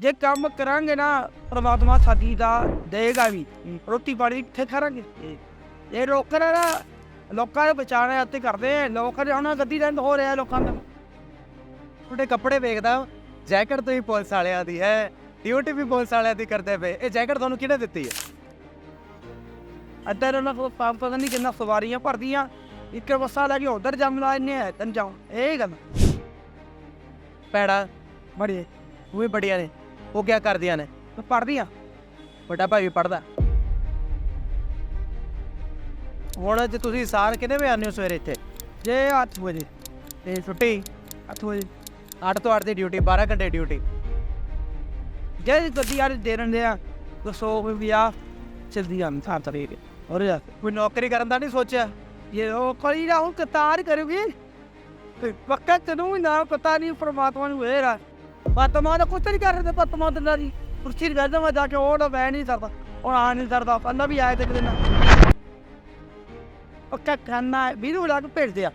ਜੇ ਕੰਮ ਕਰਾਂਗੇ ਨਾ ਪ੍ਰਮਾਤਮਾ ਸਾਡੀ ਦਾ ਦੇਗਾ ਵੀ। ਰੋਟੀ ਪਾਣੀ ਕਿੱਥੇ ਖਾਰਾਂਗੇ। ਇਹ ਲੋਕਾਂ ਨੇ ਲੋਕਾਂ ਨੂੰ ਬਚਾਉਣੇ ਅਤੇ ਕਰਦੇ ਆ। ਲੋਕਾਂ ਦੇ ਉਹਨਾਂ ਗੱਦੀ ਰਹਿੰਦ ਹੋ ਰਿਹਾ ਲੋਕਾਂ ਦਾ। ਤੁਹਾਡੇ ਕੱਪੜੇ ਵੇਖਦਾ ਜੈਕਟ ਤੋਂ ਹੀ ਪੁਲਿਸ ਵਾਲਿਆਂ ਦੀ ਹੈ ਡਿਊਟੀ ਵੀ ਪੁਲਿਸ ਵਾਲਿਆਂ ਦੀ ਕਰਦੇ ਪਏ। ਇਹ ਜੈਕਟ ਤੁਹਾਨੂੰ ਕਿਹਨੇ ਦਿੱਤੀ ਹੈ? ਅੱਧਰ ਉਹਨਾਂ ਕੋਲ ਪੰਪ ਪਤਾ ਨਹੀਂ ਕਿੰਨਾ ਸਵਾਰੀਆਂ ਭਰਦੀਆਂ। ਇੱਕ ਬੱਸਾਂ ਲੈ ਕੇ ਉਧਰ ਜੰਮ ਲਾ ਇੰਨੇ ਹੈ ਤਨ ਜਾਉ ਇਹ ਗੱਲ। ਪੈੜਾ ਬੜੀ ਉਹ ਵੀ ਬੜੀਆਂ ਨੇ। ਉਹ ਕੀ ਕਰਦੀਆਂ ਨੇ? ਪੜਦੀਆਂ ਵੱਡਾ ਭਾਈ ਵੀ ਪੜਦਾ ਹੁਣ ਜੇ ਤੁਸੀਂ ਸਾਰ ਕਿੰਨੇ ਵਜੇ ਆਉਂਦੇ ਹੋ ਸਵੇਰੇ ਇੱਥੇ? ਜੇ 8 ਵਜੇ। ਤੇ ਛੁੱਟੀ 8 ਵਜੇ। 8 ਤੋਂ 8 ਦੀ ਡਿਊਟੀ 12 ਘੰਟੇ ਡਿਊਟੀ ਜੇ ਗੱਡੀ ਆ ਦੇ ਰਹੇ ਆ ਦੱਸੋ ਵੀ ਵਿਆਹ ਚਲਦੀ ਆਂ ਥਾਂ ਤਰੇ ਔਰ ਜਾ ਕੋਈ ਨੌਕਰੀ ਕਰਨ ਦਾ ਨਹੀਂ ਸੋਚਿਆ? ਇਹ ਉਹ ਕੋਈ ਨਾ ਹੁਣ ਕਤਾਰ ਕਰੂਗੀ। ਤੇ ਪੱਕਾ ਤੈਨੂੰ ਨਾ ਪਤਾ ਨਹੀਂ ਪ੍ਰਮਾਤਮਾ ਨੂੰ ਇਹ ਰਾ ਪਰਮਾਤਮਾ ਦਾ ਕੁਛ ਨਹੀਂ ਕਰ ਰਿਹਾ ਪਰਮਾਤਮਾ ਦਾ ਨਹੀਂ ਕੁਰਸੀ ਕਰਦਾ ਮੈਂ ਜਾ ਕੇ, ਉਹ ਨਾ ਬਹਿ ਵੀਰੂ ਬੁਲਾ ਕੇ ਭੇਜਦੇ ਆ।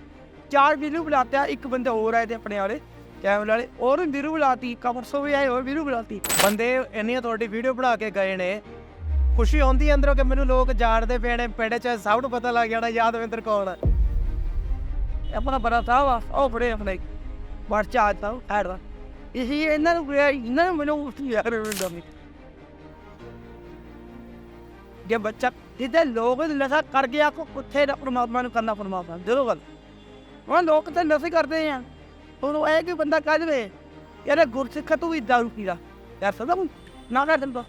ਚਾਰ ਵੀਰੂ ਬੁਲਾਤੇ ਆ, ਇੱਕ ਬੰਦੇ ਹੋਰ ਆਏ ਤੇ ਆਪਣੇ ਵਾਲੇ, ਕੈਮਰੇ ਵਾਲੇ ਔਰ ਵੀਰੂ ਬੁਲਾਤੀ ਕਮਰ ਵੀ ਆਏ, ਹੋਰ ਵੀਰੂ ਬੁਲਾਤੀ। ਬੰਦੇ ਇੰਨੀ ਤੁਹਾਡੀ ਵੀਡੀਓ ਬਣਾ ਕੇ ਗਏ ਨੇ। ਖੁਸ਼ੀ ਹੁੰਦੀ ਹੈ ਅੰਦਰੋਂ ਕਿ ਮੈਨੂੰ ਲੋਕ ਜਾਣਦੇ ਪਏ ਨੇ, ਪਿੰਡ 'ਚ ਸਭ ਨੂੰ ਪਤਾ ਲੱਗ ਜਾਣਾ ਯਾਦਵਿੰਦਰ ਕੌਣ ਹੈ ਆਪਣਾ ਬੜਾ ਸਾਹਿਬ ਆ, ਉਹ ਬੜੇ ਆਪਣੇ। ਬਾਹਰ ਚਾਹ ਤਾ ਹੈਡ ਦਾ। ਇਹੀ ਇਹਨਾਂ ਨੂੰ ਗਿਆ ਇਹਨਾਂ ਨੂੰ ਮੈਨੂੰ ਉਸ ਯਾਰ ਮੈਨੂੰ ਨਹੀਂ ਜੇ ਬੱਚਾ ਜਿਹਦੇ ਲੋਕ ਨਸ਼ਾ ਕਰ ਗਿਆ ਕੋ ਕੁੱਥੇ ਦਾ ਪਰਮਾਤਮਾ ਨੂੰ ਕਰਨਾ ਪਰਮਾਤਮਾ ਜਦੋਂ ਗੱਲ। ਉਹ ਲੋਕ ਤਾਂ ਨਸ਼ੇ ਕਰਦੇ ਆ। ਉਹਨੂੰ ਇਹ ਕਿ ਬੰਦਾ ਕਹਿ ਦੇਵੇ ਯਾਰ ਗੁਰਸਿੱਖ ਤੂੰ ਵੀ ਦਾਰੂ ਪੀਦਾ ਯਾਰ ਸਦਾ ਨਾ ਕਰ ਦਿੰਦਾ।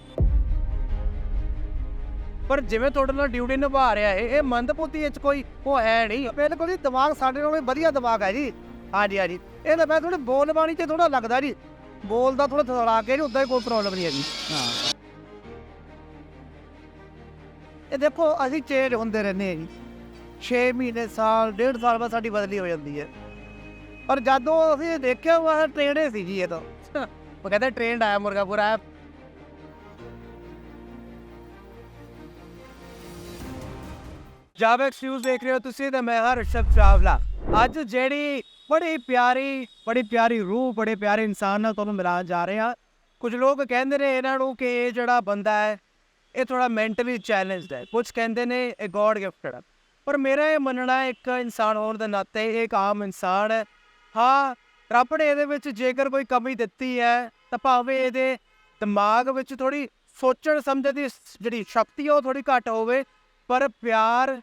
ਪਰ ਜਿਵੇਂ ਤੁਹਾਡੇ ਨਾਲ ਡਿਊਟੀ ਨਿਭਾ ਰਿਹਾ ਹੈ ਇਹ ਮੰਦਪੁੱਤੀ ਵਿੱਚ ਕੋਈ ਉਹ ਹੈ ਨਹੀਂ। ਬਿਲਕੁਲ ਹੀ ਦਿਮਾਗ ਸਾਡੇ ਨਾਲੋਂ ਵੀ ਵਧੀਆ ਦਿਮਾਗ ਹੈ ਜੀ। ਹਾਂਜੀ ਹਾਂਜੀ। ਇਹ ਤਾਂ ਮੈਂ ਥੋੜੇ ਬੋਲ ਬਾਣੀ ਤੇ ਥੋੜਾ ਲੱਗਦਾ ਜੀ। ਬੋਲਦਾ ਥੋੜਾ ਥੜਾ ਕੇ ਨਹੀਂ ਉਦਾਂ ਹੀ ਕੋਈ ਪ੍ਰੋਬਲਮ ਨਹੀਂ ਹੈਗੀ। ਹਾਂ। ਇਹ ਦੇਖੋ ਅਸੀਂ ਚੇਂਜ ਹੁੰਦੇ ਰਹਿੰਦੇ ਹਾਂ ਜੀ। 6 ਮਹੀਨੇ ਸਾਲ ਡੇਢ ਸਾਲ ਬਾਅਦ ਸਾਡੀ ਬਦਲੀ ਹੋ ਜਾਂਦੀ ਹੈ। ਪਰ ਜਦੋਂ ਅਸੀਂ ਦੇਖਿਆ ਉਹ ਟ੍ਰੇਨੇ ਸੀ ਜੀ ਇਹ ਤਾਂ। ਉਹ ਕਹਿੰਦੇ ਟ੍ਰੇਨ ਆਇਆ ਮੁਰਗਾਪੁਰ ਆਇਆ। ਜਾਵੇਕਸ ਨਿਊਜ਼ ਦੇਖ ਰਹੇ ਹੋ ਤੁਸੀਂ ਤੇ ਮੈਂ ਹਾਂ ਰਿਸ਼ਭ ਚਾਵਲਾ। ਅੱਜ ਜਿਹੜੀ ਬੜੀ ਪਿਆਰੀ ਬੜੀ ਪਿਆਰੀ ਰੂਹ, ਬੜੇ ਪਿਆਰੇ ਇਨਸਾਨ ਨਾਲ ਤੁਹਾਨੂੰ ਮਿਲਾਉਣ ਜਾ ਰਹੇ। ਹਾਂ ਕੁਝ ਲੋਕ ਕਹਿੰਦੇ ਨੇ ਇਹਨਾਂ ਨੂੰ ਕਿ ਇਹ ਜਿਹੜਾ ਬੰਦਾ ਹੈ, ਇਹ ਥੋੜਾ ਮੈਂਟਲੀ ਚੈਲੰਜਡ ਹੈ। ਕੁਝ ਕਹਿੰਦੇ ਨੇ ਇਹ ਗੋਡ ਗਿਫਟਡ ਹੈ। ਪਰ ਮੇਰਾ ਇਹ ਮੰਨਣਾ ਇੱਕ ਇਨਸਾਨ ਹੋਣ ਦੇ ਨਾਤੇ ਇਹ ਇੱਕ ਆਮ ਇਨਸਾਨ ਹੈ। ਹਾਂ, ਰੱਬ ਨੇ ਇਹਦੇ ਵਿੱਚ ਜੇਕਰ ਕੋਈ ਕਮੀ ਦਿੱਤੀ ਹੈ, ਤਾਂ ਭਾਵੇਂ ਇਹਦੇ ਦਿਮਾਗ ਵਿੱਚ ਥੋੜੀ ਸੋਚਣ ਸਮਝਣ ਦੀ ਜਿਹੜੀ ਸ਼ਕਤੀ ਹੈ, ਉਹ ਥੋੜੀ ਘੱਟ ਹੋਵੇ। ਪਰ ਪਿਆਰ,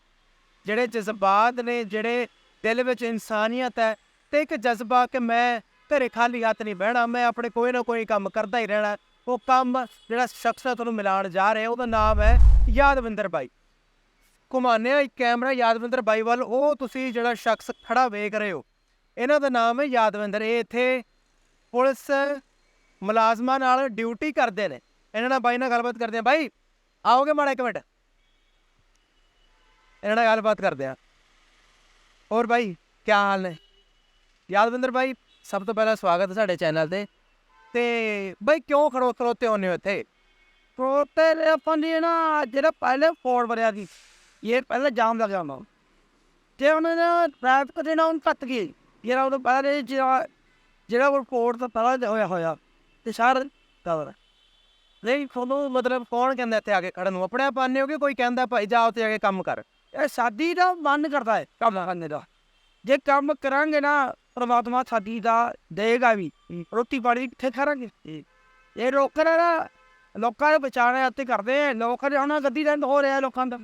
ਜਿਹੜੇ ਜਜ਼ਬਾਤ ਨੇ, ਜਿਹੜੇ ਦਿਲ ਵਿੱਚ ਇਨਸਾਨੀਅਤ ਹੈ ਤੇ ਇੱਕ ਜਜ਼ਬਾ ਕਿ ਮੈਂ ਘਰੇ ਖਾਲੀ ਹੱਥ ਨਹੀਂ ਬਹਿਣਾ, ਮੈਂ ਆਪਣੇ ਕੋਈ ਨਾ ਕੋਈ ਕੰਮ ਕਰਦਾ ਹੀ ਰਹਿਣਾ। ਉਹ ਕੰਮ ਜਿਹੜਾ ਸ਼ਖਸ ਨਾਲ ਤੁਹਾਨੂੰ ਮਿਲਾਉਣ ਜਾ ਰਿਹਾ, ਉਹਦਾ ਨਾਮ ਹੈ ਯਾਦਵਿੰਦਰ ਬਾਈ। ਘੁਮਾਉਂਦੇ ਹਾਂ ਇੱਕ ਕੈਮਰਾ, ਯਾਦਵਿੰਦਰ ਬਾਈ ਵੱਲ। ਉਹ ਤੁਸੀਂ ਜਿਹੜਾ ਸ਼ਖਸ ਖੜਾ ਵੇਖ ਰਹੇ ਹੋ, ਇਹਨਾਂ ਦਾ ਨਾਮ ਹੈ ਯਾਦਵਿੰਦਰ। ਇਹ ਇੱਥੇ ਪੁਲਿਸ ਮੁਲਾਜ਼ਮਾਂ ਨਾਲ ਡਿਊਟੀ ਕਰਦੇ ਨੇ। ਇਹਨਾਂ ਨਾਲ ਬਾਈ ਨਾਲ ਗੱਲਬਾਤ ਕਰਦੇ ਆ ਬਾਈ, ਆਓਗੇ ਮਾੜਾ ਇੱਕ ਮਿੰਟ? ਇਹਨਾਂ ਨਾਲ ਗੱਲਬਾਤ ਕਰਦੇ ਆ ਹੋਰ ਬਾਈ ਕੀ ਹਾਲ ਨੇ? ਯਾਦਵਿੰਦਰ ਬਾਈ, ਸਭ ਤੋਂ ਪਹਿਲਾਂ ਸਵਾਗਤ ਹੈ ਸਾਡੇ ਚੈਨਲ ਤੇ। ਤੇ ਬਾਈ, ਕਿਉਂ ਖੜੋ ਖੜੋਤੇ ਹੁੰਨੇ ਹੋ ਇੱਥੇ? ਖੜੋਤੇ ਆਪਾਂ ਨੇ ਨਾ ਜਿਹੜਾ ਪਹਿਲੇ ਫੋੜ ਵਰਿਆ ਸੀ। ਇਹ ਪਹਿਲੇ ਜਾਮ ਲੱਗ ਜਾਂਦਾ। ਤੇ ਉਹਨਾਂ ਨੇ ਟ੍ਰੈਫਿਕ ਦੇ ਨਾਲ ਕੱਟ ਗਈ ਜਿਹੜਾ ਉਹ ਪਹਿਲੇ ਜਿਹੜਾ ਜਿਹੜਾ ਉਹ ਫੋੜ ਤੋਂ ਪਹਿਲਾਂ ਹੋਇਆ ਹੋਇਆ, ਤੇ ਸਾਰ ਕਵਰ ਨਹੀਂ, ਤੁਹਾਨੂੰ ਮਤਲਬ ਕੌਣ ਕਹਿੰਦਾ ਇੱਥੇ ਆ ਕੇ ਖੜਨ ਨੂੰ? ਆਪਣੇ ਆਪ ਆਨੇ ਹੋ ਕਿ ਕੋਈ ਕਹਿੰਦਾ ਭਾਈ ਜਾ ਉੱਥੇ ਜਾ ਕੇ ਕੰਮ ਕਰ। ਇਹ ਸਾਡੀ ਦਾ ਮਨ ਕਰਦਾ ਹੈ ਕੰਮ ਕਰਨੇ ਦਾ। ਜੇ ਕੰਮ ਕਰਾਂਗੇ ਨਾ ਪ੍ਰਮਾਤਮਾ ਸਾਡੀ ਦਾ ਦੇਗਾ ਵੀ। ਰੋਟੀ ਪਾਣੀ ਕਿੱਥੇ ਖਾਰਾਂਗੇ ਇਹ ਲੋਕਾਂ ਨੇ ਲੋਕਾਂ ਨੂੰ ਬਚਾਉਣੇ ਅਤੇ ਕਰਦੇ ਆ। ਲੋਕਾਂ ਦੇ ਗੱਦੀ ਰਹਿੰਦ ਹੋ ਰਿਹਾ ਲੋਕਾਂ ਦਾ।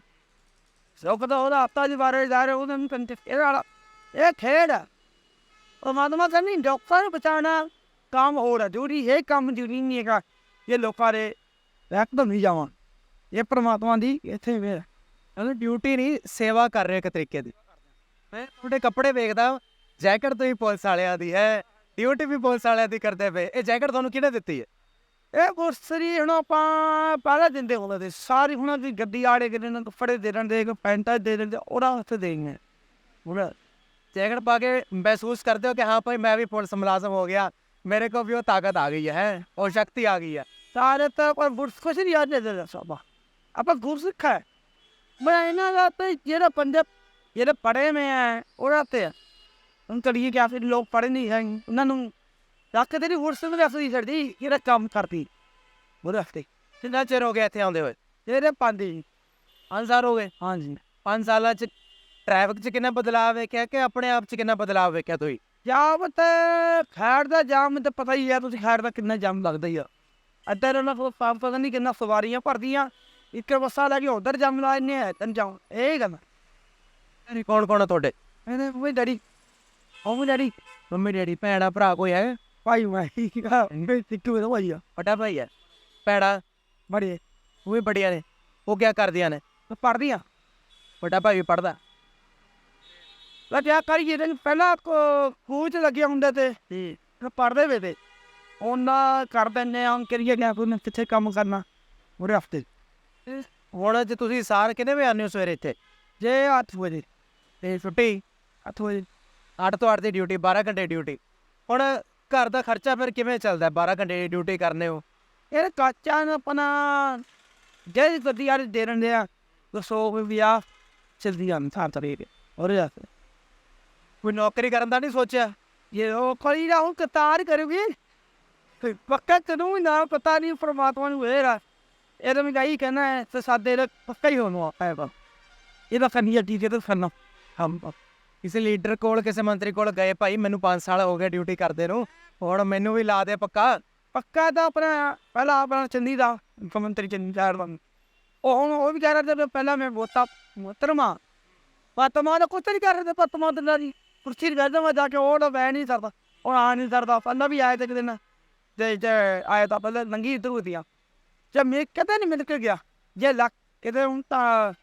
ਲੋਕ ਤਾਂ ਉਹਦਾ ਹਫਤਾ ਦੀ ਬਾਰੇ ਜਾ ਰਹੇ ਉਹਨਾਂ ਨੂੰ ਕੰਤੇ ਇਹ ਵਾਲਾ ਇਹ ਖੇਡ ਪ੍ਰਮਾਤਮਾ ਕਹਿੰਦੀ ਲੋਕਾਂ ਨੂੰ ਬਚਾਉਣਾ ਕੰਮ ਹੋ ਰਿਹਾ ਜੂਰੀ ਇਹ ਕੰਮ ਜੂਰੀ ਨਹੀਂ ਹੈਗਾ ਇਹ ਲੋਕਾਂ ਦੇ ਰਹਿਤ ਨਹੀਂ ਜਾਵਾਂ। ਇਹ ਪ੍ਰਮਾਤਮਾ ਦੀ ਇੱਥੇ ਵੇ ਉਹਨੂੰ ਡਿਊਟੀ ਨਹੀਂ ਸੇਵਾ ਕਰ ਰਹੇ ਇੱਕ ਤਰੀਕੇ ਦੀ। ਮੈਂ ਤੁਹਾਡੇ ਕੱਪੜੇ ਵੇਖਦਾ, ਜੈਕਟ ਤੁਸੀਂ ਪੁਲਿਸ ਵਾਲਿਆਂ ਦੀ ਹੈ ਡਿਊਟੀ ਵੀ ਪੁਲਿਸ ਵਾਲਿਆਂ ਦੀ ਕਰਦੇ ਪਏ। ਇਹ ਜੈਕਟ ਤੁਹਾਨੂੰ ਕਿਹਨੇ ਦਿੱਤੀ ਹੈ? ਇਹ ਗੁਰਸਰੀ ਹੁਣ ਆਪਾਂ ਪਹਿਲਾਂ ਦਿੰਦੇ ਹੁੰਦੇ ਤੇ ਸਾਰੀ ਹੁਣ ਦੀ ਗੱਡੀ ਆੜੇ ਕਿ ਇਹਨਾਂ ਕੱਪੜੇ ਦੇ ਦਿੰਦੇ ਇੱਕ ਪੈਂਟਾਂ ਦੇ ਦਿੰਦੇ ਉਹਦਾ ਹੱਥ ਦੇਂਗੇ ਹੁਣ ਜੈਕਟ ਪਾ ਕੇ ਮਹਿਸੂਸ ਕਰਦੇ ਹੋ ਕਿ ਹਾਂ ਭਾਈ, ਮੈਂ ਵੀ ਪੁਲਿਸ ਮੁਲਾਜ਼ਮ ਹੋ ਗਿਆ। ਮੇਰੇ ਕੋ ਵੀ ਉਹ ਤਾਕਤ ਆ ਗਈ ਹੈ ਉਹ ਸ਼ਕਤੀ ਆ ਗਈ ਹੈ। ਸਾਰੇ ਤਾਂ ਪਰ ਗੁਰਸ ਕੁਛ ਨਹੀਂ ਯਾਦ ਦੇ ਸਭਾ। ਆਪਾਂ ਗੁਰਸਿੱਖਾ ਹੈ। ਮੈਂ ਇਹਨਾਂ ਦਾ ਤੇ ਜਿਹੜਾ ਬੰਦੇ ਜਿਹੜੇ ਪੜੇ ਮੈਂ ਹੈ ਉਹਦਾ ਤੇ ਹੁਣ ਕਰੀਏ ਕਿ ਫਿਰ ਲੋਕ ਪੜੇ ਨਹੀਂ ਹੈ ਉਹਨਾਂ ਨੂੰ ਰੱਖ ਤੇਰੀ ਹੁਰਸ ਨੂੰ ਵਸਦੀ ਛੱਡਦੀ ਇਹਦਾ ਕੰਮ ਕਰਦੀ। ਉਹਦੇ ਹਫ਼ਤੇ ਕਿੰਨਾ ਚਿਰ ਹੋ ਗਿਆ ਇੱਥੇ ਆਉਂਦੇ ਹੋਏ? ਪਾਂਦੀ ਪੰਜ ਸਾਲ ਹੋ ਗਏ? ਹਾਂਜੀ। ਪੰਜ ਸਾਲਾਂ ਚ ਟ੍ਰੈਫਿਕ ਚ ਕਿੰਨਾ ਬਦਲਾਅ ਵੇਖਿਆ ਕਿ ਆਪਣੇ ਆਪ ਚ ਕਿੰਨਾ ਬਦਲਾਅ ਵੇਖਿਆ ਤੁਸੀਂ? ਜਾਮ ਤੇ ਖੈਰ ਦਾ ਜਾਮ ਤੇ ਪਤਾ ਹੀ ਆ ਤੁਸੀਂ ਖੈਰ ਦਾ ਕਿੰਨਾ ਜਾਮ ਲੱਗਦਾ ਹੀ ਆ। ਉਹਨਾਂ ਕੋਲ ਪਾ- ਪਤਾ ਨਹੀਂ ਕਿੰਨਾ ਸਵਾਰੀਆਂ ਭਰਦੀਆਂ ਇੱਕ ਬੱਸਾਂ ਲੈ ਕੇ ਉਧਰ ਜਾਮ ਲਾ ਇੰਨੇ ਆ ਤਨ ਜਾਮ ਇਹ ਗੱਲ ਕੌਣ ਕੌਣ ਆ ਤੁਹਾਡੇ ਇਹਦੇ ਉਹ ਡੈਡੀ ਉਹ ਵੀ ਡੈਡੀ ਮੰਮੀ ਡੈਡੀ ਭੈਣਾ ਭਰਾ ਕੋਈ ਹੈ ਭਾਈ ਮੈਂ ਮੈਂ ਸਿੱਟੂ ਇਹਦਾ ਭਾਈ ਆ ਵੱਡਾ ਭਾਈ ਹੈ ਭੈੜਾ ਬੜੇ ਉਹ ਵੀ ਬੜੀਆਂ ਨੇ ਉਹ ਕੀ ਕਰਦੀਆਂ ਨੇ ਪੜਦੀਆਂ ਵੱਡਾ ਭਾਈ ਵੀ ਪੜਦਾ ਲੈ ਕਿਆ ਕਰੀਏ ਤੇ ਪਹਿਲਾਂ ਖੂਚ ਲੱਗਿਆ ਹੁੰਦਾ ਤੇ ਤੇ ਪੜਦੇ ਵੇ ਤੇ ਉਹਨਾਂ ਕਰ ਦਿੰਨੇ ਆ ਕਰੀਏ ਕਿ ਕੋਈ ਕਿੱਥੇ ਕੰਮ ਕਰਨਾ ਉਹਦੇ ਹਫ਼ਤੇ ਹੁਣ ਜੇ ਤੁਸੀਂ ਸਾਰ ਕਿੰਨੇ ਵਜੇ ਆਉਂਦੇ ਹੋ ਸਵੇਰੇ ਇੱਥੇ? ਜੇ 8 ਵਜੇ, ਤੇ ਛੁੱਟੀ 8 ਵਜੇ 8 ਤੋਂ 8 ਦੀ ਡਿਊਟੀ 12 ਘੰਟੇ ਡਿਊਟੀ ਹੁਣ ਘਰ ਦਾ ਖਰਚਾ ਫਿਰ ਕਿਵੇਂ ਚੱਲਦਾ? 12 ਘੰਟੇ ਦੀ ਡਿਊਟੀ ਕਰਨੇ ਹੋ। ਇਹ ਕਾਚਾ ਆਪਣਾ, ਜੇ ਗੱਡੀ ਆ ਦੇ ਰਹੇ ਆ ਦੱਸੋ ਵੀ ਵਿਆਹ ਚਲਦੀ ਆਂ ਥਾਂ ਤਰੇ ਔਰ ਜਾ ਕੋਈ ਨੌਕਰੀ ਕਰਨ ਦਾ ਨਹੀਂ ਸੋਚਿਆ? ਇਹ ਉਹ ਕੋਈ ਨਾ ਹੁਣ ਕਤਾਰ ਕਰੂਗੀ। ਪੱਕਾ ਤੈਨੂੰ ਨਾ ਪਤਾ ਨਹੀਂ ਪਰਮਾਤਮਾ ਨੂੰ ਹੋਏਗਾ ਇਹਦਾ ਮੈਂ ਕਹੀ ਕਹਿਣਾ ਹੈ, ਤੇ ਸਾਡੇ ਦਾ ਪੱਕਾ ਹੀ ਹੋਣਾ ਹੈ ਬਾ ਇਹਦਾ ਕਰਨੀ ਅੱਡੀ ਤੇ ਕਰਨਾ ਹਮ ਕਿਸੇ ਲੀਡਰ ਕੋਲ, ਕਿਸੇ ਮੰਤਰੀ ਕੋਲ ਗਏ, ਭਾਈ, ਮੈਨੂੰ 5 ਸਾਲ ਹੋ ਗਏ ਡਿਊਟੀ ਕਰਦੇ ਨੂੰ। ਹੁਣ ਮੈਨੂੰ ਵੀ ਲਾ ਦੇ ਪੱਕਾ। ਪੱਕਾ ਤਾਂ ਆਪਣਾ, ਪਹਿਲਾਂ ਆਪਣਾ ਚੰਦੀ ਦਾ ਮੁੱਖ ਮੰਤਰੀ ਚੰਦੀ ਦਾ। ਉਹ ਹੁਣ ਉਹ ਵੀ ਕਹਿ ਰਿਹਾ ਸੀ ਪਹਿਲਾਂ ਮੈਂ ਬੋਤਾ ਮੁਹਤਰਮਾ ਪਤਮਾ ਦਾ ਕੁਛ ਨਹੀਂ ਕਰ ਰਹੇ ਪਤਮਾ ਦਾ ਜੀ ਕੁਰਸੀ ਤੇ ਮੈਂ ਜਾ ਕੇ, ਉਹ ਤਾਂ ਬਹਿ ਨਹੀਂ ਸਰਦਾ ਉਹ ਆ ਨਹੀਂ ਸਰਦਾ ਪਹਿਲਾਂ ਵੀ ਆਇਆ ਤੇ ਕਿਤੇ ਨਾ ਤੇ ਆਇਆ ਤਾਂ ਪਹਿਲਾਂ ਲੰਗੀ ਇਧਰ ਹੁੰਦੀਆਂ ਜੇ ਮੈਂ ਕਦੇ ਨਹੀਂ ਮਿਲ ਕੇ ਗਿਆ ਜੇ ਲੱਕ ਕਿਤੇ ਹੁਣ ਤਾਂ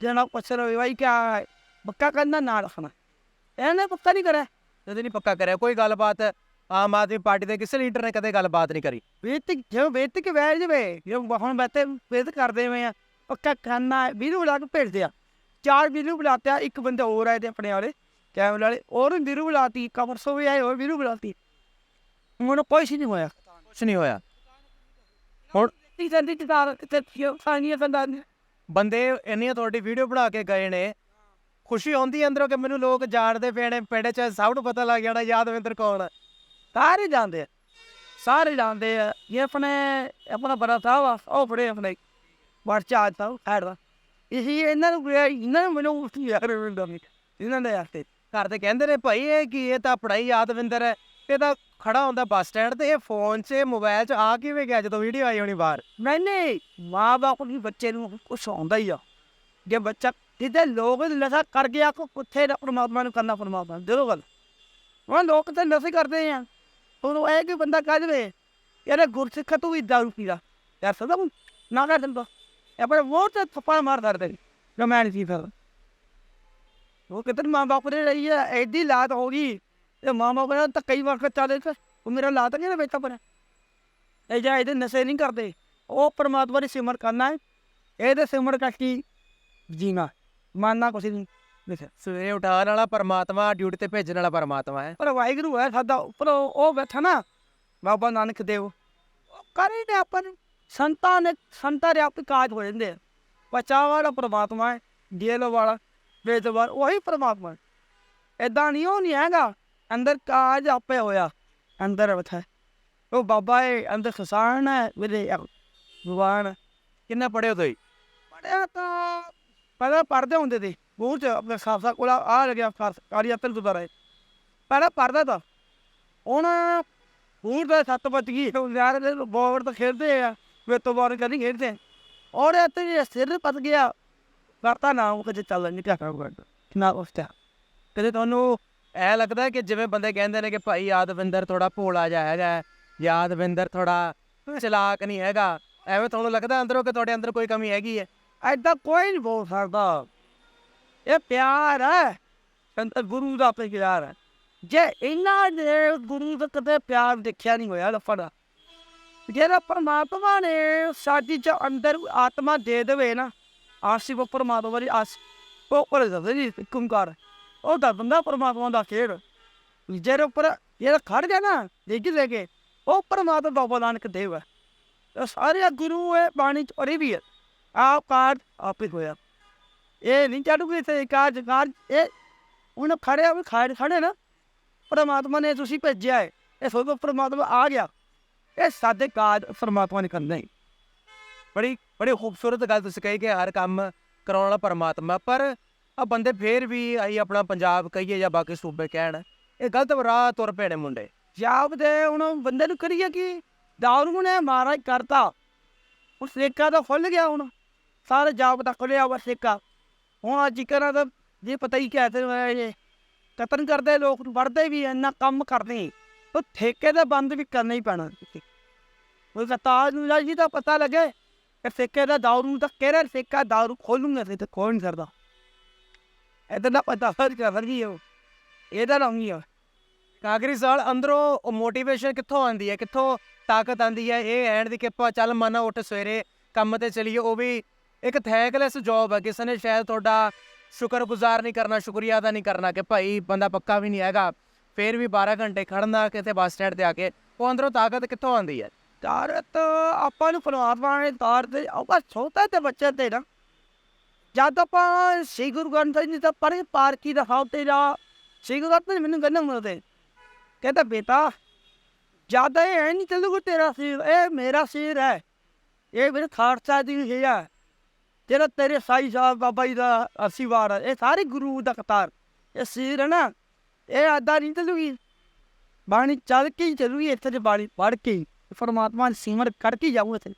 ਜਨਾ ਪੁੱਛ ਰਹੇ ਭਾਈ ਕਿਆ ਬੱਕਾ ਕਰਨਾ ਨਾ ਰੱਖਣਾ। ਇਹਨੇ ਪੱਕਾ ਨਹੀਂ ਕਰਿਆ। ਜਦ ਨਹੀਂ ਪੱਕਾ ਕਰਿਆ ਕੋਈ ਗੱਲਬਾਤ ਆਮ ਆਦਮੀ ਪਾਰਟੀ ਦੇ ਕਿਸੇ ਲੀਡਰ ਨੇ ਕਦੇ ਗੱਲਬਾਤ ਨਹੀਂ ਕਰੀ। ਵੇਤ ਜੇ ਵੇਤ ਕੇ ਬੈਠ ਜਵੇ ਜੇ ਹੁਣ ਬੈਠੇ ਵੇਤ ਕਰਦੇ ਹੋਏ ਆ ਪੱਕਾ ਖਾਨਾ ਵੀਰੂ ਬੁਲਾ ਕੇ ਭੇਜਦੇ ਆ। ਚਾਰ ਵੀਰੂ ਬੁਲਾਤੇ ਆ ਇੱਕ ਬੰਦਾ ਹੋਰ ਆਏ ਤੇ ਆਪਣੇ ਵਾਲੇ ਕੈਮਰੇ ਵਾਲੇ ਹੋਰ ਵੀਰੂ ਬੁਲਾਤੀ ਕਮਰ ਸੋ ਵੀ ਆਏ ਹੋਰ ਵੀਰੂ ਬੁਲਾਤੀ। ਹੁਣ ਕੋਈ ਨਹੀਂ ਹੋਇਆ। ਕੁਝ ਨਹੀਂ ਹੋਇਆ। ਹੁਣ ਤੀ ਜੰਦੀ ਕਿਤਾਰ ਤੇ ਕਿਉਂ ਖਾਣੀਆਂ ਬੰਦਾ ਬੰਦੇ ਇੰਨੀਆਂ ਤੁਹਾਡੀ ਵੀਡੀਓ ਬਣਾ ਕੇ ਗਏ ਨੇ। ਖੁਸ਼ੀ ਹੁੰਦੀ ਅੰਦਰੋਂ ਕਿ ਮੈਨੂੰ ਲੋਕ ਜਾਣਦੇ ਪਏ ਨੇ, ਪਿੰਡ 'ਚ ਸਭ ਨੂੰ ਪਤਾ ਲੱਗ ਜਾਣਾ ਯਾਦਵਿੰਦਰ ਕੌਣ ਹੈ ਸਾਰੇ ਜਾਣਦੇ ਆ, ਸਾਰੇ ਜਾਣਦੇ ਆ ਇਹ ਆਪਣੇ, ਆਪਣਾ ਬੜਾ ਸਾਹਿਬ ਆ, ਉਹ ਬੜੇ ਆਪਣੇ ਵਰਚਾ ਸਾਹਿਬ ਹੈਡ ਦਾ। ਇਸੀ ਇਹਨਾਂ ਨੂੰ ਇਹਨਾਂ ਨੂੰ ਮੈਨੂੰ ਉਸ ਯਾਰ ਮਿਲਦਾ ਨਹੀਂ ਇਹਨਾਂ ਦੇ ਆਸਤੇ ਘਰ ਦੇ ਕਹਿੰਦੇ ਨੇ, ਭਾਈ ਇਹ ਕੀ, ਇਹ ਤਾਂ ਪੜਾਈ ਯਾਦਵਿੰਦਰ ਹੈ, ਇਹ ਤਾਂ ਖੜਾ ਹੁੰਦਾ ਬੱਸ ਸਟੈਂਡ ਤੇ, ਇਹ ਫੋਨ 'ਚ ਮੋਬਾਈਲ 'ਚ, ਆ ਕਿਵੇਂ ਗਿਆ ਜਦੋਂ ਵੀਡੀਓ ਆਈ ਹੋਣੀ ਬਾਹਰ? ਨਹੀਂ ਨਹੀਂ ਮਾਂ ਬਾਪ ਨੂੰ ਬੱਚੇ ਨੂੰ ਕੁਛ ਆਉਂਦਾ ਹੀ ਆ। ਜੇ ਬੱਚਾ, ਜਿੱਦੇ ਲੋਕ ਨਸ਼ਾ ਕਰ ਗਿਆ, ਕੋ, ਕੁੱਥੇ ਦਾ ਪਰਮਾਤਮਾ ਨੂੰ ਕਰਨਾ ਪਰਮਾਤਮਾ ਜਦੋਂ ਗੱਲ। ਉਹ ਲੋਕ ਤਾਂ ਨਸ਼ੇ ਕਰਦੇ ਆ। ਉਹਨੂੰ ਇਹ ਕਿ ਬੰਦਾ ਕਹਿ ਦੇਵੇ ਯਾਰ ਗੁਰਸਿੱਖ ਤੂੰ ਵੀ ਦਾਰੂ ਪੀਦਾ ਯਾਰ ਸਦਾ ਨਾ ਕਰ ਦਿੰਦਾ। ਇਹ ਪਰ ਤੇ ਥੱਪੜ ਮਾਰ ਦਰਦੇ ਜੋ ਮੈਂ ਨਹੀਂ ਸੀ ਫਿਰ ਉਹ ਕਿਤੇ ਮਾਂ ਬਾਪ ਨੇ ਰਹੀ ਹੈ ਐਡੀ ਲਾਤ ਹੋ ਗਈ। ਤੇ ਤਾਂ ਕਈ ਵਾਰ ਚਾਲੇ ਤੇ ਉਹ ਮੇਰਾ ਲਾਤ ਨਹੀਂ ਨਾ ਬੇਟਾ ਪਰ ਇਹ ਜਾਂ ਇਹਦੇ ਨਸ਼ੇ ਨਹੀਂ ਕਰਦੇ ਉਹ ਪਰਮਾਤਮਾ ਦੀ ਸਿਮਰ ਕਰਨਾ ਹੈ। ਇਹਦੇ ਸਿਮਰ ਕਰਕੇ ਜੀਣਾ। ਮੰਨਣਾ ਕੁਛ ਨਹੀਂ। ਲਿਖਿਆ ਸਵੇਰੇ ਉਠਾਉਣ ਵਾਲਾ ਪਰਮਾਤਮਾ ਡਿਊਟੀ ਤੇ ਭੇਜਣ ਵਾਲਾ ਪਰਮਾਤਮਾ ਹੈ। ਪਰ ਵਾਹਿਗੁਰੂ ਹੈ ਸਾਡਾ ਉੱਪਰ ਉਹ ਬੈਠਾ ਨਾ ਬਾਬਾ ਨਾਨਕ ਦੇਵ। ਉਹ ਕਰੇ ਨੇ ਆਪਾਂ ਸੰਤਾਂ ਨੇ ਸੰਤਾਂ ਦੇ ਆਪ ਕਾਜ ਹੋ ਜਾਂਦੇ ਆ। ਬਚਾਅ ਵਾਲਾ ਪਰਮਾਤਮਾ ਹੈ ਜੇਲ੍ਹ ਵਾਲਾ ਬੇਦਵਾਰ ਉਹੀ ਪਰਮਾਤਮਾ ਐਦਾਂ ਨਹੀਂ ਉਹ ਨਹੀਂ ਹੈਗਾ। ਅੰਦਰ ਕਾਜ ਆਪੇ ਹੋਇਆ। ਅੰਦਰ ਬੈਠਾ। ਉਹ ਬਾਬਾ ਹੈ ਅੰਦਰ ਖਸਾਨ ਹੈ, ਮੇਰੇ ਭਗਵਾਨ ਕਿੰਨਾ ਪੜਿਓ ਤੁਸੀਂ? ਪੜਿਆ ਤਾਂ ਪਹਿਲਾਂ ਪੜਦੇ ਹੁੰਦੇ ਤੇ ਮੂੰਹ ਚ ਆਪਣੇ ਖਾਲਸਾ ਕੋਲ ਆ ਲੱਗਿਆ ਕਾਰੀ ਅਤਲ ਦੁਬਾਰਾ ਹੈ ਪਹਿਲਾਂ ਪੜਦਾ ਤਾਂ। ਹੁਣ ਹੁਣ ਤਾਂ ਸੱਤ ਵੱਜ ਗਈ ਹੁਣ ਯਾਰ ਬੋਰਡ ਤਾਂ ਖੇਡਦੇ ਆ। ਮੇਰੇ ਤੋਂ ਬਾਅਦ ਕਦੀ ਖੇਡਦੇ। ਔਰ ਇੱਥੇ ਸਿਰ ਪਤ ਗਿਆ, ਕਰਤਾ ਨਾ ਉਹ ਕਦੇ ਚੱਲ ਨਹੀਂ ਕਿਆ ਕਰਾਂ ਨਾ ਉਸ ਤੇ ਕਦੇ ਤੁਹਾਨੂੰ ਐ ਲੱਗਦਾ ਕਿ ਜਿਵੇਂ ਬੰਦੇ ਕਹਿੰਦੇ ਨੇ ਕਿ ਭਾਈ ਯਾਦਵਿੰਦਰ ਥੋੜਾ ਭੋਲਾ ਜਿਹਾ ਹੈਗਾ, ਯਾਦਵਿੰਦਰ ਥੋੜਾ ਚਲਾਕ ਨਹੀਂ ਹੈਗਾ, ਐਵੇਂ ਤੁਹਾਨੂੰ ਲੱਗਦਾ ਅੰਦਰੋਂ ਕਿ ਤੁਹਾਡੇ ਅੰਦਰ ਕੋਈ ਕਮੀ ਹੈਗੀ ਹੈ? ਐਦਾਂ ਕੋਈ ਨਹੀਂ ਬੋਲ ਸਕਦਾ। ਇਹ ਪਿਆਰ ਹੈ ਸੰਤ ਗੁਰੂ ਦਾ ਪਿਆਰ ਹੈ। ਜੇ ਇਹਨਾਂ ਦੇ ਗੁਰੂ ਦਾ ਕਦੇ ਪਿਆਰ ਦੇਖਿਆ ਨਹੀਂ ਹੋਇਆ ਲੱਫਾ ਦਾ ਜਿਹੜਾ ਪਰਮਾਤਮਾ ਨੇ ਸਾਡੀ ਚ ਅੰਦਰ ਆਤਮਾ ਦੇ ਦੇਵੇ ਨਾ, ਆਸੀ ਉਹ ਪਰਮਾਤਮਾ ਦੀ ਆਸ, ਉਹ ਪਰ ਜਾਂਦਾ ਜੀ ਕੁੰਕਾਰ ਉਹ ਦਾ ਬੰਦਾ ਪਰਮਾਤਮਾ ਦਾ ਖੇਡ। ਜਿਹੜੇ ਉੱਪਰ ਜਿਹੜਾ ਖੜ ਗਿਆ ਨਾ, ਦੇਖ ਲੈ ਕੇ, ਉਹ ਪਰਮਾਤਮਾ ਬਾਬਾ ਨਾਨਕ ਦੇਵ ਹੈ। ਸਾਰੇ ਗੁਰੂ ਹੈ ਬਾਣੀ ਚ ਔਰ ਵੀ ਹੈ। ਆਪ ਕਾਰ ਆਪੇ ਹੋਇਆ। ਇਹ ਨਹੀਂ ਚਾੜੂ ਕਿ ਤੇ ਕਾਜ ਕਾਜ ਇਹ ਹੁਣ ਖੜੇ ਆ ਵੀ ਖੜੇ ਖੜੇ ਨਾ। ਪਰਮਾਤਮਾ ਨੇ ਤੁਸੀਂ ਭੇਜਿਆ ਹੈ। ਇਹ ਸੋਚੋ ਪਰਮਾਤਮਾ ਆ ਗਿਆ। ਇਹ ਸਾਡੇ ਕਾਰਜ ਪਰਮਾਤਮਾ ਨੇ ਕਰਨਾ। ਹੀ ਬੜੀ ਬੜੀ ਖੂਬਸੂਰਤ ਗੱਲ ਤੁਸੀਂ ਕਹੀ ਕਿ ਹਰ ਕੰਮ ਕਰਾਉਣ ਵਾਲਾ ਪਰਮਾਤਮਾ, ਪਰ ਆ ਬੰਦੇ ਫੇਰ ਵੀ ਆਈ ਆਪਣਾ ਪੰਜਾਬ ਕਹੀਏ ਜਾਂ ਬਾਕੀ ਸੂਬੇ ਕਹਿਣ। ਇਹ ਗਲਤ ਰਾਹ ਤੁਰ ਪਏ ਮੁੰਡੇ। ਜਾਬ ਦੇ ਹੁਣ ਬੰਦੇ ਨੂੰ ਕਰੀਏ ਕਿ? ਦਾਰੂ ਨੇ ਮਹਾਰਾਜ ਕਰਤਾ। ਉਹ ਸੇਕਾ ਤਾਂ ਖੁੱਲ ਗਿਆ ਹੁਣ। ਸਾਰੇ ਜਾਬ ਤਾਂ ਖੁੱਲਿਆ ਵਾ ਸੇਕਾ। ਹੁਣ ਅੱਜ ਕਰਾਂ ਤਾਂ ਜੇ ਪਤਾ ਹੀ ਕਿਆ ਤੇ ਇਹ ਕਤਨ ਕਰਦੇ ਲੋਕ ਨੂੰ ਵੜਦੇ ਵੀ ਇੰਨਾ ਕੰਮ ਕਰਦੇ। ਉਹ ਠੇਕੇ ਦਾ ਬੰਦ ਵੀ ਕਰਨਾ ਹੀ ਪੈਣਾ। ਉਹ ਕਤਾਰ ਨੂੰ ਜੀ ਤਾਂ ਪਤਾ ਲੱਗੇ ਕਿ ਸੇਕੇ ਦਾ ਦਾਰੂ ਨੂੰ ਤਾਂ ਕਿਹੜਾ ਸੇਕਾ, ਦਾਰੂ ਖੋਲੂਗਾ ਤੇ ਖੋਲ ਨਹੀਂ ਸਕਦਾ ਇਹਦਾ ਪਤਾ ਫ਼ਰਕ ਕਰ ਰਹੀ ਹੋ ਇਹਦਾ ਨਾ ਹੁੰਗੀ ਕਾਗਰੀ ਸਾਲ ਅੰਦਰੋਂ ਮੋਟੀਵੇਸ਼ਨ ਕਿੱਥੋਂ ਆਂਦੀ ਹੈ? ਕਿੱਥੋਂ ਤਾਕਤ ਆਂਦੀ ਹੈ? ਇਹ ਐਂਡ ਦੀ ਕਿਪਾ ਚੱਲ ਮਨਾ ਉੱਠ ਸਵੇਰੇ ਕੰਮ ਤੇ ਚਲੀਏ। ਉਹ ਵੀ ਇੱਕ ਥੈਂਕਲੈਸ ਜੌਬ ਹੈ ਕਿਸੇ ਨੇ ਸ਼ਾਇਦ ਤੁਹਾਡਾ ਸ਼ੁਕਰਗੁਜ਼ਾਰ ਨਹੀਂ ਕਰਨਾ, ਸ਼ੁਕਰੀਆ ਅਦਾ ਨਹੀਂ ਕਰਨਾ ਕਿ ਭਾਈ ਬੰਦਾ ਪੱਕਾ ਵੀ ਨਹੀਂ ਹੈਗਾ। ਫੇਰ ਵੀ 12 ਘੰਟੇ ਖੜਨਾ ਕਿਤੇ ਬੱਸ ਸਟੈਂਡ ਤੇ ਆ ਕੇ। ਉਹ ਅੰਦਰੋਂ ਤਾਕਤ ਕਿੱਥੋਂ ਆਉਂਦੀ ਹੈ? ਤਾਰਤ ਆਪਾਂ ਨੂੰ ਪਰਮਾਤਮਾ ਨੇ ਤਾਰ ਤੇ ਆਪਾਂ ਛੋਟਾ ਤੇ ਬੱਚਾ ਤੇ ਨਾ ਜਦ ਆਪਾਂ ਸ੍ਰੀ ਗੁਰੂ ਗ੍ਰੰਥ ਸਾਹਿਬ ਜੀ ਦਾ ਪਰੇ ਪਾਰਕੀ ਦਾ ਹਾਉ ਤੇ ਜਾ, ਸ੍ਰੀ ਗੁਰੂ ਗ੍ਰੰਥ ਸਾਹਿਬ ਮੈਨੂੰ ਕਹਿੰਦਾ ਮਿਲਦੇ ਕਹਿੰਦਾ, ਬੇਟਾ ਜਦ ਇਹ ਨਹੀਂ ਚੱਲੂਗਾ ਤੇਰਾ ਸਿਰ ਇਹ ਮੇਰਾ ਸਿਰ ਹੈ, ਇਹ ਮੇਰੇ ਖਾਲਸਾ ਦੀ ਹੈ ਤੇਰਾ ਤੇਰੇ ਸਾਈ ਸਾਹਿਬ ਬਾਬਾ ਜੀ ਦਾ ਆਸ਼ੀਰਵਾਦ ਹੈ, ਇਹ ਸਾਰੇ ਗੁਰੂ ਦਾ ਕਤਾਰ, ਇਹ ਸਿਰ ਹੈ ਨਾ, ਇਹ ਆਦਾ ਨਹੀਂ ਚੱਲੂਗੀ, ਬਾਣੀ ਚੱਲ ਕੇ ਹੀ ਚੱਲੂਗੀ, ਇੱਥੇ ਤੇ ਬਾਣੀ ਪੜ੍ਹ ਕੇ ਹੀ। ਪਰਮਾਤਮਾ ਦੀ ਸਿਮਰ ਕਰਕੇ ਜਾਊਗਾ ਇੱਥੇ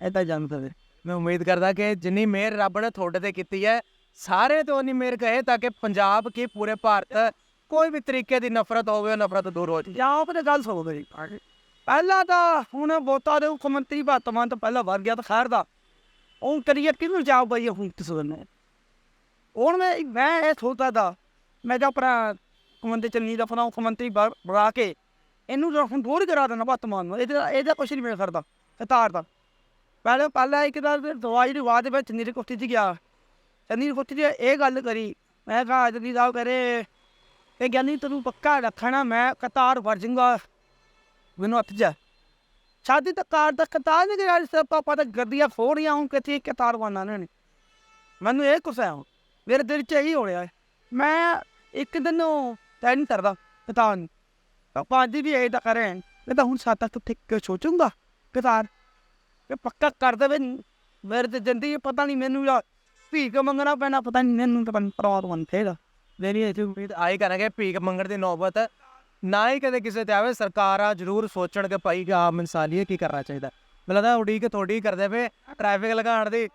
ਐਦਾਂ ਜਾਣਦਾ ਫਿਰ ਮੈਂ ਉਮੀਦ ਕਰਦਾ ਕਿ ਜਿੰਨੀ ਮਿਹਰ ਰੱਬ ਨੇ ਤੁਹਾਡੇ ਤੇ ਕੀਤੀ ਹੈ ਸਾਰੇ ਤੋਂ ਉਨੀ ਮਿਹਰ ਕਹੇ ਤਾਂ ਕਿ ਪੰਜਾਬ ਕੀ ਪੂਰੇ ਭਾਰਤ ਕੋਈ ਵੀ ਤਰੀਕੇ ਦੀ ਨਫ਼ਰਤ ਹੋਵੇ, ਉਹ ਨਫ਼ਰਤ ਦੂਰ ਹੋ ਜਾਏ ਜਾਂ ਆਪਣੇ ਗੱਲ ਸੁਣੋ ਮੇਰੀ। ਪਹਿਲਾਂ ਤਾਂ ਹੁਣ ਬੋਤਾ ਦੇ ਮੁੱਖ ਮੰਤਰੀ ਭਾਤਮਾਨ ਤੋਂ ਪਹਿਲਾਂ ਵਰ ਗਿਆ ਤਾਂ ਖੈਰ ਦਾ। ਉਹ ਕਰੀਏ ਕਿਹਨੂੰ ਜਾਓ ਬਈ ਹੁਣ ਕਿਸ ਨੇ ਹੁਣ ਮੈਂ ਮੈਂ ਇਹ ਸੋਚਦਾ ਦਾ ਮੈਂ ਜਾ ਆਪਣਾ ਕਮੰਦੇ ਚੰਨੀ ਦਾ ਆਪਣਾ ਮੁੱਖ ਮੰਤਰੀ ਬਣ- ਬਣਾ ਕੇ, ਇਹਨੂੰ ਹੁਣ ਦੂਰ ਹੀ ਕਰਾ ਦੇਣਾ ਭਾਤਮਾਨ ਨੂੰ। ਇਹਦਾ ਇਹਦਾ ਕੁਛ ਨਹੀਂ ਮਿਲ ਸਕਦਾ ਕਤਾਰ ਦਾ। ਪਹਿਲਾਂ ਪਹਿਲਾਂ ਇੱਕ ਦਾ ਦਵਾਈ ਦੀ ਬਾਅਦ ਵਿੱਚ ਚੰਨੀ ਦੀ ਕੋਠੀ 'ਚ ਗਿਆ। ਚੰਨੀ ਦੀ ਕੋਠੀ 'ਚ ਇਹ ਗੱਲ ਕਰੀ। ਮੈਂ ਕਿਹਾ ਚੰਨੀ ਸਾਹਿਬ ਕਰੇ। ਇਹ ਗਿਆਨੀ ਤੈਨੂੰ ਪੱਕਾ ਰੱਖਣਾ ਮੈਂ ਕਤਾਰ ਵਰ ਜਾਊਂਗਾ ਮੈਨੂੰ ਹੱਥ ਜਾ ਸ਼ਾਦੀ ਤਾਂ ਕਾਰ ਦਾ ਕਤਾਰ ਨਹੀਂ ਗਿਆ ਸਭ ਪਾਪਾ ਤਾਂ ਗੱਡੀਆਂ ਫੋੜੀਆਂ ਹੁਣ ਕਿੱਥੇ ਕਤਾਰ ਵਾਨਾ ਨੇ ਮੈਨੂੰ ਇਹ ਕੁਛ ਹੈ ਮੇਰੇ ਦਿਲ 'ਚ ਇਹੀ ਹੋ। ਰਿਹਾ ਮੈਂ ਇੱਕ ਦਿਨ ਨੂੰ ਤੈਅ ਨਹੀਂ ਕਰਦਾ ਕਤਾਰ ਨੂੰ। ਪਾਪਾ ਅੱਜ ਵੀ ਇਹ ਤਾਂ ਕਰੇ। ਮੈਂ ਤਾਂ ਹੁਣ ਸਾਤਾ ਤੋਂ ਸੋਚੂੰਗਾ, ਕਤਾਰ। ਇਹ ਪੱਕਾ ਕਰ ਦੇਵੇ। ਮੇਰੇ ਤੇ ਜ਼ਿੰਦਗੀ ਪਤਾ ਨਹੀਂ ਮੈਨੂੰ ਯਾਰ ਭੀਖ ਮੰਗਣਾ ਪੈਣਾ, ਪਤਾ ਨਹੀਂ ਮੈਨੂੰ ਤਾਂ ਪਰਮਾਤਮਾ ਨੇ ਫੇਰ ਮੇਰੀ ਇਹ ਉਮੀਦ ਆਈ ਕਰਾਂਗੇ ਭੀਖ ਮੰਗਣ ਦੀ ਨੌਬਤ। ਨਾ ਹੀ ਕਦੇ ਕਿਸੇ ਤੇ ਆਵੇ, ਸਰਕਾਰਾਂ ਜ਼ਰੂਰ ਸੋਚਣ ਕਿ ਭਾਈ ਆਮ ਇਨਸਾਨੀਏ ਕੀ ਕਰਨਾ ਚਾਹੀਦਾ। ਮੈਨੂੰ ਲੱਗਦਾ ਉਡੀਕ ਤੁਹਾਡੀ ਕਰਦੇ ਪਏ ਟ੍ਰੈਫਿਕ ਲਗਾਉਣ ਦੀ।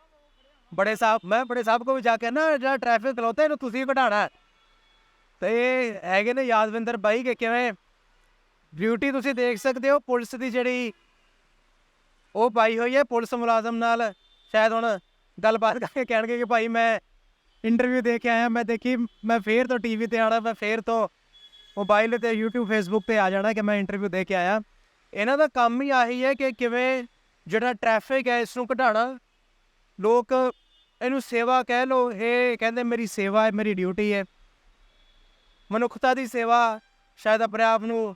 ਬੜੇ ਸਾਹਿਬ ਮੈਂ ਬੜੇ ਸਾਹਿਬ ਕੋ ਵੀ ਜਾ ਕੇ ਨਾ ਜਿਹੜਾ ਟ੍ਰੈਫਿਕ ਖਲੋਤਾ, ਇਹਨੂੰ ਤੁਸੀਂ ਘਟਾਣਾ ਤੇ ਹੈਗੇ ਨੇ ਯਾਦਵਿੰਦਰ ਬਾਈ ਕਿ ਕਿਵੇਂ ਬਿਊਟੀ ਤੁਸੀਂ ਦੇਖ ਸਕਦੇ ਹੋ, ਪੁਲਿਸ ਦੀ ਜਿਹੜੀ ਉਹ ਪਾਈ ਹੋਈ ਹੈ ਪੁਲਿਸ ਮੁਲਾਜ਼ਮ ਨਾਲ। ਸ਼ਾਇਦ ਹੁਣ ਗੱਲਬਾਤ ਕਰਕੇ ਕਹਿਣਗੇ ਕਿ ਭਾਈ ਮੈਂ ਇੰਟਰਵਿਊ ਦੇ ਕੇ ਆਇਆ, ਮੈਂ ਦੇਖੀ, ਮੈਂ ਫੇਰ ਤੋਂ ਟੀਵੀ ਤੇ ਆਣਾ ਮੈਂ ਫੇਰ ਤੋਂ ਮੋਬਾਈਲ ਤੇ YouTube, Facebook ਤੇ ਆ ਜਾਣਾ ਕਿ ਮੈਂ ਇੰਟਰਵਿਊ ਦੇ ਕੇ ਆਇਆ। ਇਹਨਾਂ ਦਾ ਕੰਮ ਹੀ ਆਹੀ ਹੈ ਕਿ ਕਿਵੇਂ ਜਿਹੜਾ ਟ੍ਰੈਫਿਕ ਹੈ ਇਸ ਨੂੰ ਘਟਾਉਣਾ। ਲੋਕ ਇਹਨੂੰ ਸੇਵਾ ਕਹਿ ਲੋ ਇਹ ਕਹਿੰਦੇ ਮੇਰੀ ਸੇਵਾ ਹੈ, ਮੇਰੀ ਡਿਊਟੀ ਹੈ। ਮਨੁੱਖਤਾ ਦੀ ਸੇਵਾ ਸ਼ਾਇਦ ਆਪਣੇ ਆਪ ਨੂੰ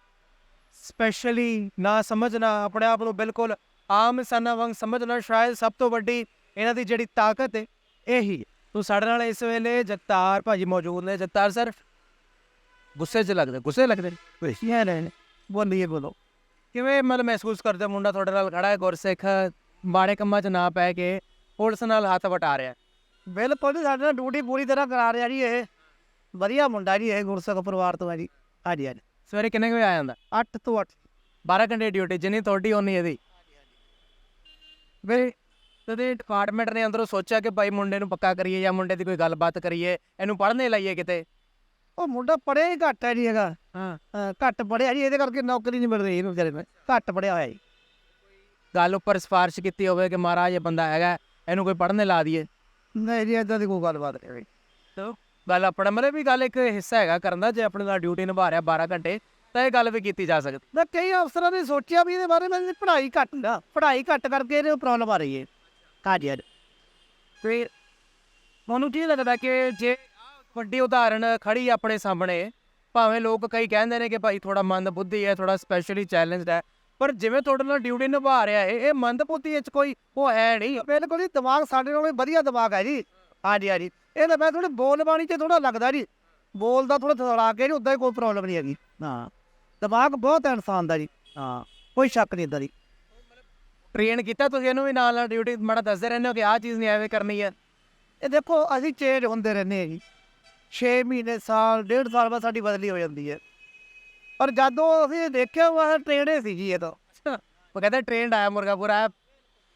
ਸਪੈਸ਼ਲੀ ਨਾ ਸਮਝਣਾ, ਆਪਣੇ ਆਪ ਨੂੰ ਬਿਲਕੁਲ ਆਮ ਇਨਸਾਨਾਂ ਵਾਂਗ ਸਮਝਣਾ ਸ਼ਾਇਦ ਸਭ ਤੋਂ ਵੱਡੀ ਇਹਨਾਂ ਦੀ ਜਿਹੜੀ ਤਾਕਤ ਹੈ ਇਹੀ ਹੈ ਤੋ ਸਾਡੇ ਨਾਲ ਇਸ ਵੇਲੇ ਜਗਤਾਰ ਭਾਜੀ ਮੌਜੂਦ ਨੇ। ਜਗਤਾਰ ਸਰ ਗੁੱਸੇ 'ਚ ਲੱਗਦੇ ਗੁੱਸੇ ਲੱਗਦੇ ਨੇ? ਇਹ ਰਹੇ ਬੋਲੀਏ ਬੋਲੋ। ਕਿਵੇਂ ਮਤਲਬ ਮਹਿਸੂਸ ਕਰਦੇ ਹੋ ਮੁੰਡਾ ਤੁਹਾਡੇ ਨਾਲ ਖੜਾ ਹੈ ਗੁਰਸਿੱਖ ਮਾੜੇ ਕੰਮਾਂ 'ਚ ਨਾ ਪੈ ਕੇ ਪੁਲਿਸ ਨਾਲ ਹੱਥ ਵਟਾ ਰਿਹਾ ਬਿਲਕੁਲ ਸਾਡੇ ਨਾਲ ਡਿਊਟੀ ਪੂਰੀ ਤਰ੍ਹਾਂ ਕਰਾ ਰਿਹਾ ਜੀ ਇਹ। ਵਧੀਆ ਮੁੰਡਾ ਜੀ ਇਹ ਗੁਰਸਿੱਖ ਪਰਿਵਾਰ ਤੋਂ ਹੈ ਜੀ। ਹਾਂਜੀ ਹਾਂਜੀ। ਸਵੇਰੇ ਕਿੰਨੇ ਕੁ ਵਜੇ ਆ ਜਾਂਦਾ? 8 ਤੋਂ 8 12 ਘੰਟੇ ਡਿਊਟੀ ਜਿੰਨੀ ਤੁਹਾਡੀ ਉਨੀ ਇਹਦੀ। ਵੇ ਤਦੇ ਡਿਪਾਰਟਮੈਂਟ ਨੇ ਅੰਦਰੋਂ ਸੋਚਿਆ ਕਿ ਭਾਈ ਮੁੰਡੇ ਨੂੰ ਪੱਕਾ ਕਰੀਏ ਜਾਂ ਮੁੰਡੇ ਦੀ ਕੋਈ ਗੱਲਬਾਤ ਕਰੀਏ ਇਹਨੂੰ ਪੜ੍ਹਨੇ ਲਾਈਏ ਕਿਤੇ? ਉਹ ਮੁੰਡਾ ਪੜਿਆ ਹੀ ਘੱਟ ਹੈ ਜੀ ਹੈਗਾ। ਹਾਂ। ਘੱਟ ਪੜਿਆ ਜੀ ਇਹਦੇ ਕਰਕੇ ਨੌਕਰੀ ਨਹੀਂ ਮਿਲ ਰਹੀ ਇਹਨੂੰ ਵਿਚਾਰੇ ਨੂੰ ਘੱਟ ਪੜਿਆ ਹੋਇਆ ਜੀ। ਗੱਲ ਉੱਪਰ ਸਿਫਾਰਿਸ਼ ਕੀਤੀ ਹੋਵੇ ਕਿ ਮਹਾਰਾਜ ਇਹ ਬੰਦਾ ਹੈਗਾ ਇਹਨੂੰ ਕੋਈ ਪੜ੍ਹਨੇ ਲਾ ਦਈਏ। ਨਹੀਂ ਜੀ ਇਦਾਂ ਦੀ ਕੋਈ ਗੱਲਬਾਤ ਨਹੀਂ ਹੋਈ। ਗੱਲ ਆਪਣਾ ਮਤਲਬ ਵੀ ਗੱਲ ਇੱਕ ਹਿੱਸਾ ਹੈਗਾ ਕਰਨ ਦਾ ਜੇ ਆਪਣੇ ਨਾਲ ਡਿਊਟੀ ਨਿਭਾ ਰਿਹਾ 12 ਘੰਟੇ ਤਾਂ ਇਹ ਗੱਲ ਵੀ ਕੀਤੀ ਜਾ ਸਕਦੀ। ਮੈਂ ਕਈ ਅਫਸਰਾਂ ਨੇ ਸੋਚਿਆ ਵੀ ਇਹਦੇ ਬਾਰੇ ਮੈਂ ਪੜ੍ਹਾਈ ਘੱਟ ਨਾ ਪੜ੍ਹਾਈ ਘੱਟ ਕਰਕੇ ਇਹਨੂੰ ਪ੍ਰੋਬਲਮ ਆ ਰਹੀ ਹੈ ਹਾਂਜੀ ਹਾਂਜੀ। ਤੇ ਮੈਨੂੰ ਕੀ ਲੱਗਦਾ ਕਿ ਜੇ ਵੱਡੀ ਉਦਾਹਰਣ ਖੜੀ ਆਪਣੇ ਸਾਹਮਣੇ, ਭਾਵੇਂ ਲੋਕ ਕਈ ਕਹਿੰਦੇ ਨੇ ਕਿ ਭਾਈ ਥੋੜਾ ਮੰਦ ਬੁੱਧੀ ਹੈ ਥੋੜਾ ਸਪੈਸ਼ਲੀ ਚੈਲੰਜਡ ਹੈ, ਪਰ ਜਿਵੇਂ ਤੁਹਾਡੇ ਨਾਲ ਡਿਊਟੀ ਨਿਭਾ ਰਿਹਾ ਹੈ ਇਹ ਮੰਦ ਬੁੱਧੀ ਵਿੱਚ ਕੋਈ ਉਹ ਹੈ ਨਹੀਂ। ਬਿਲਕੁਲ ਜੀ, ਦਿਮਾਗ ਸਾਡੇ ਨਾਲੋਂ ਵਧੀਆ ਦਿਮਾਗ ਹੈ ਜੀ। ਹਾਂਜੀ ਹਾਂਜੀ। ਇਹ ਤਾਂ ਮੈਂ ਥੋੜੇ ਬੋਲ ਬਾਣੀ ਤੇ ਥੋੜਾ ਲੱਗਦਾ ਜੀ। ਬੋਲਦਾ ਥੋੜਾ ਥੜਾ ਕੇ ਜੀ, ਉਦਾਂ ਹੀ ਕੋਈ ਪ੍ਰੋਬਲਮ ਨਹੀਂ ਹੈਗੀ। ਹਾਂ। ਦਿਮਾਗ ਬਹੁਤ ਹੈ ਇਨਸਾਨ ਦਾ ਜੀ। ਹਾਂ ਕੋਈ ਸ਼ੱਕ ਨਹੀਂ ਇੱਦਾਂ ਦੀ। ਟ੍ਰੇਨ ਕੀਤਾ ਤੁਸੀਂ ਇਹਨੂੰ ਵੀ ਨਾਲ ਨਾਲ ਡਿਊਟੀ ਮਾੜਾ ਦੱਸਦੇ ਰਹਿੰਦੇ ਹੋ ਕਿ ਆਹ ਚੀਜ਼ ਨਹੀਂ ਐਵੇਂ ਕਰਨੀ ਹੈ। ਇਹ ਦੇਖੋ ਅਸੀਂ ਚੇਂਜ ਹੁੰਦੇ ਰਹਿੰਦੇ ਹਾਂ ਜੀ। 6 ਮਹੀਨੇ ਸਾਲ ਡੇਢ ਸਾਲ ਬਾਅਦ ਸਾਡੀ ਬਦਲੀ ਹੋ ਜਾਂਦੀ ਹੈ। ਪਰ ਜਦੋਂ ਅਸੀਂ ਦੇਖਿਆ ਉਹ ਟ੍ਰੇਨੇ ਸੀ ਜੀ ਇਹ ਤਾਂ। ਉਹ ਕਹਿੰਦੇ ਟ੍ਰੇਨਡ ਆਇਆ ਮੁਰਗਾਪੁਰ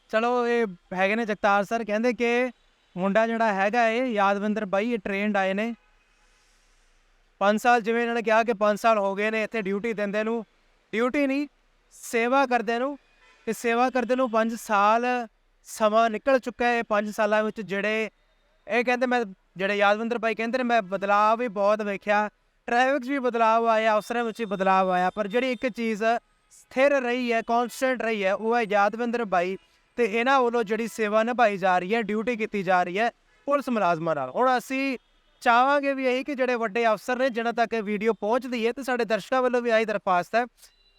ਚਲੋ ਇਹ ਹੈਗੇ ਨੇ ਜਗਤਾਰ ਸਰ ਕਹਿੰਦੇ ਕਿ ਮੁੰਡਾ ਜਿਹੜਾ ਹੈਗਾ ਇਹ ਯਾਦਵਿੰਦਰ ਬਾਈ ਇਹ ਟ੍ਰੇਨਡ ਆਏ ਨੇ। 5 ਸਾਲ ਜਿਵੇਂ ਇਹਨਾਂ ਨੇ ਕਿਹਾ ਕਿ 5 ਸਾਲ ਹੋ ਗਏ ਨੇ ਇੱਥੇ ਡਿਊਟੀ ਦਿੰਦੇ ਨੂੰ, ਡਿਊਟੀ ਨਹੀਂ, ਸੇਵਾ ਕਰਦੇ ਨੂੰ, ਤੇ ਸੇਵਾ ਕਰਦੇ ਨੂੰ 5 ਸਾਲ ਸਮਾਂ ਨਿਕਲ ਚੁੱਕਾ ਹੈ 5 ਸਾਲਾਂ ਵਿੱਚ ਜਿਹੜੇ, ਇਹ ਕਹਿੰਦੇ ਮੈਂ, ਜਿਹੜੇ ਯਾਦਵਿੰਦਰ ਬਾਈ ਕਹਿੰਦੇ ਨੇ, ਮੈਂ ਬਦਲਾਅ ਵੀ ਬਹੁਤ ਵੇਖਿਆ ਟ੍ਰੈਫਿਕ 'ਚ ਵੀ ਬਦਲਾਅ ਆਇਆ, ਅਫਸਰਾਂ ਵਿੱਚ ਵੀ ਬਦਲਾਅ ਆਇਆ, ਪਰ ਜਿਹੜੀ ਇੱਕ ਚੀਜ਼ ਸਥਿਰ ਰਹੀ ਹੈ ਕਨਸਟੈਂਟ ਰਹੀ ਹੈ, ਉਹ ਹੈ ਯਾਦਵਿੰਦਰ ਬਾਈ ਤੇ ਇਹਨਾਂ ਵੱਲੋਂ ਜਿਹੜੀ ਸੇਵਾ ਨਿਭਾਈ ਜਾ ਰਹੀ ਹੈ, ਡਿਊਟੀ ਕੀਤੀ ਜਾ ਰਹੀ ਹੈ, ਪੁਲਿਸ ਮੁਲਾਜ਼ਮਾਂ ਨਾਲ। ਹੁਣ ਅਸੀਂ ਚਾਹਾਂਗੇ ਵੀ ਇਹੀ ਕਿ ਜਿਹੜੇ ਵੱਡੇ ਅਫਸਰ ਨੇ ਜਿਹਨਾਂ ਤੱਕ ਇਹ ਵੀਡੀਓ ਪਹੁੰਚਦੀ ਹੈ ਤੇ ਸਾਡੇ ਦਰਸ਼ਕਾਂ ਵੱਲੋਂ ਵੀ ਆਹੀ ਦਰਖਾਸਤ ਹੈ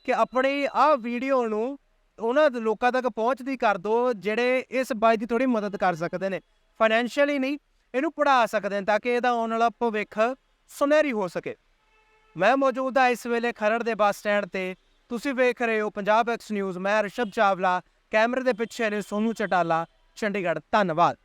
ਕਿ ਆਪਣੀ ਆਹ ਵੀਡੀਓ ਨੂੰ ਉਹਨਾਂ ਲੋਕਾਂ ਤੱਕ ਪਹੁੰਚਦੀ ਕਰ ਦਿਓ ਜਿਹੜੇ ਇਸ ਬਾਈ ਦੀ ਥੋੜੀ ਮਦਦ ਕਰ ਸਕਦੇ ਨੇ। ਫਾਈਨੈਂਸ਼ੀਅਲੀ ਨਹੀਂ, ਇਹਨੂੰ ਪੜਾ ਸਕਦੇ ਨੇ ਤਾਂ ਕਿ ਇਹਦਾ ਆਉਣ ਵਾਲਾ ਭਵਿੱਖ ਸੁਨਹਿਰੀ ਹੋ ਸਕੇ। ਮੈਂ ਮੌਜੂਦ ਹਾਂ ਇਸ ਵੇਲੇ ਖਰੜ ਦੇ ਬੱਸ ਸਟੈਂਡ ਤੇ। ਤੁਸੀਂ ਵੇਖ ਰਹੇ ਹੋ ਪੰਜਾਬ ਐਕਸ ਨਿਊਜ਼ ਮੈਂ ਰਿਸ਼ਭ ਚਾਵਲਾ, ਕੈਮਰੇ ਦੇ ਪਿੱਛੇ ਨੇ ਸੋਨੂ ਚਟਾਲਾ, ਚੰਡੀਗੜ੍ਹ। ਧੰਨਵਾਦ।